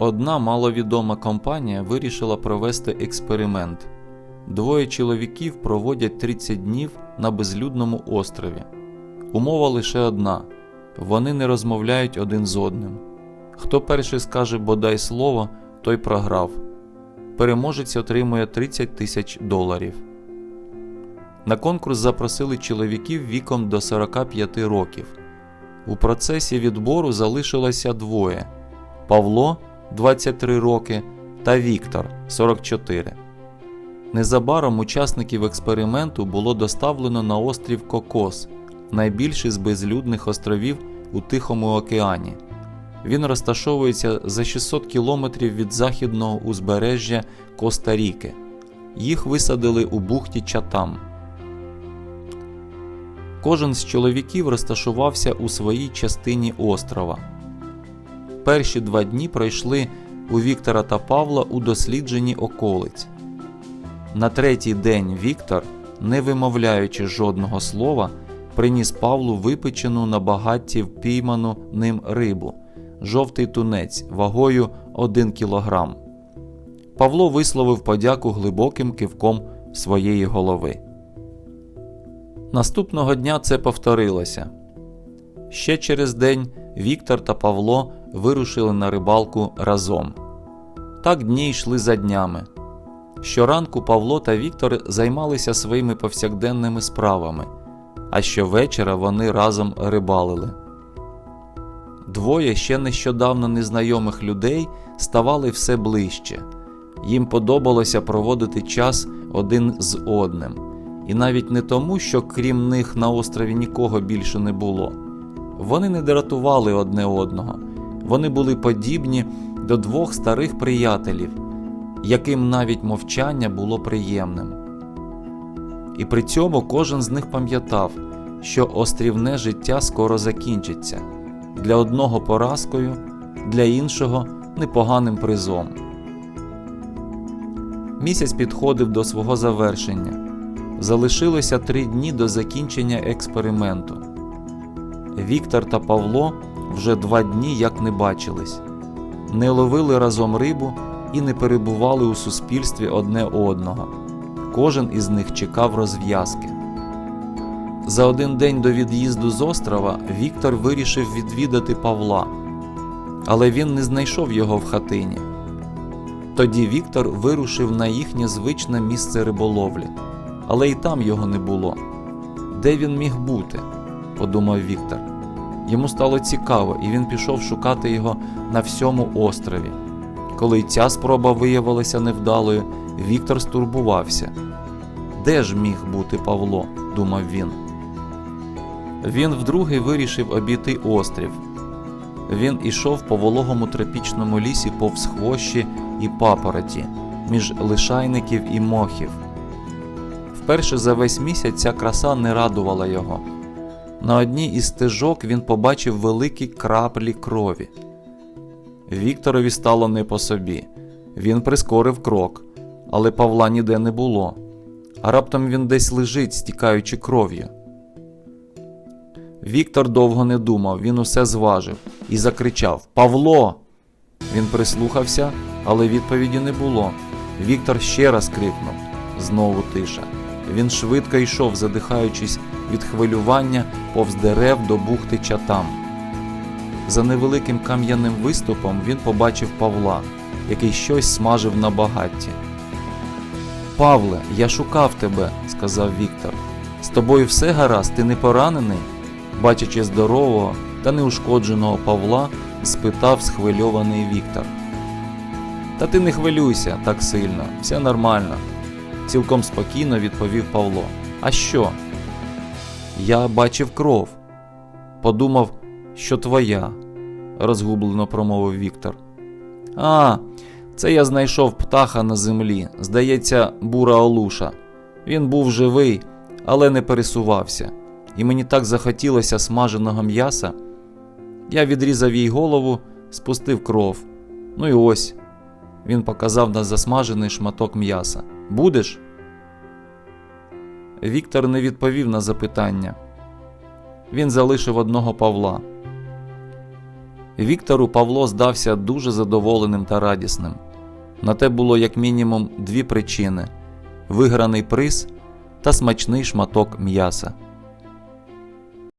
Одна маловідома компанія вирішила провести експеримент. Двоє чоловіків проводять 30 днів на безлюдному острові. Умова лише одна: вони не розмовляють один з одним. Хто перший скаже бодай слово, той програв. Переможець отримує 30 тисяч доларів. На конкурс запросили чоловіків віком до 45 років. У процесі відбору залишилося двоє: Павло 23 роки та Віктор 44. Незабаром учасників експерименту було доставлено на острів Кокос, найбільший з безлюдних островів у Тихому океані. Він розташовується за 600 кілометрів від західного узбережжя Коста-Ріки. Їх висадили у бухті Чатам. Кожен з чоловіків розташувався у своїй частині острова. Перші два дні пройшли у Віктора та Павла у дослідженні околиць. На третій день Віктор, не вимовляючи жодного слова, приніс Павлу випечену на багатті впійману ним рибу, жовтий тунець вагою 1 кілограм. Павло висловив подяку глибоким кивком своєї голови. Наступного дня це повторилося. Ще через день Віктор та Павло вирушили на рибалку разом. Так дні йшли за днями. Щоранку Павло та Віктор займалися своїми повсякденними справами, а щовечора вони разом рибалили. Двоє ще нещодавно незнайомих людей ставали все ближче. Їм подобалося проводити час один з одним. І навіть не тому, що крім них на острові нікого більше не було. Вони не дратували одне одного, вони були подібні до двох старих приятелів, яким навіть мовчання було приємним. І при цьому кожен з них пам'ятав, що острівне життя скоро закінчиться для одного поразкою, для іншого непоганим призом. Місяць підходив до свого завершення. Залишилося три дні до закінчення експерименту. Віктор та Павло вже два дні як не бачились, не ловили разом рибу і не перебували у суспільстві одне одного. Кожен із них чекав розв'язки. За один день до від'їзду з острова Віктор вирішив відвідати Павла, але він не знайшов його в хатині. Тоді Віктор вирушив на їхнє звичне місце риболовлі але й там його не було. Де він міг бути? подумав Віктор. Йому стало цікаво, і він пішов шукати його на всьому острові. Коли ця спроба виявилася невдалою, Віктор стурбувався. Де ж міг бути Павло? думав він. Він вдруге вирішив обійти острів. Він ішов по вологому тропічному лісі повз хвощі і папороті, між лишайників і мохів. Вперше за весь місяць ця краса не радувала його. На одній із стежок він побачив великі краплі крові. Вікторові стало не по собі. Він прискорив крок, але Павла ніде не було. А раптом він десь лежить, стікаючи кров'ю. Віктор довго не думав, він усе зважив і закричав Павло! Він прислухався, але відповіді не було. Віктор ще раз крикнув знову тиша. Він швидко йшов, задихаючись від хвилювання повз дерев до бухти чатам. За невеликим кам'яним виступом він побачив Павла, який щось смажив на багатті. Павле, я шукав тебе, сказав Віктор. З тобою все гаразд, ти не поранений? Бачачи здорового та неушкодженого Павла, спитав схвильований Віктор. Та ти не хвилюйся так сильно, все нормально цілком спокійно відповів Павло. А що? Я бачив кров. Подумав, що твоя, розгублено промовив Віктор. А, це я знайшов птаха на землі. Здається, бура Олуша. Він був живий, але не пересувався, і мені так захотілося смаженого м'яса. Я відрізав їй голову, спустив кров. Ну і ось. Він показав на засмажений шматок м'яса. Будеш? Віктор не відповів на запитання. Він залишив одного Павла. Віктору Павло здався дуже задоволеним та радісним. На те було як мінімум дві причини: виграний приз та смачний шматок м'яса.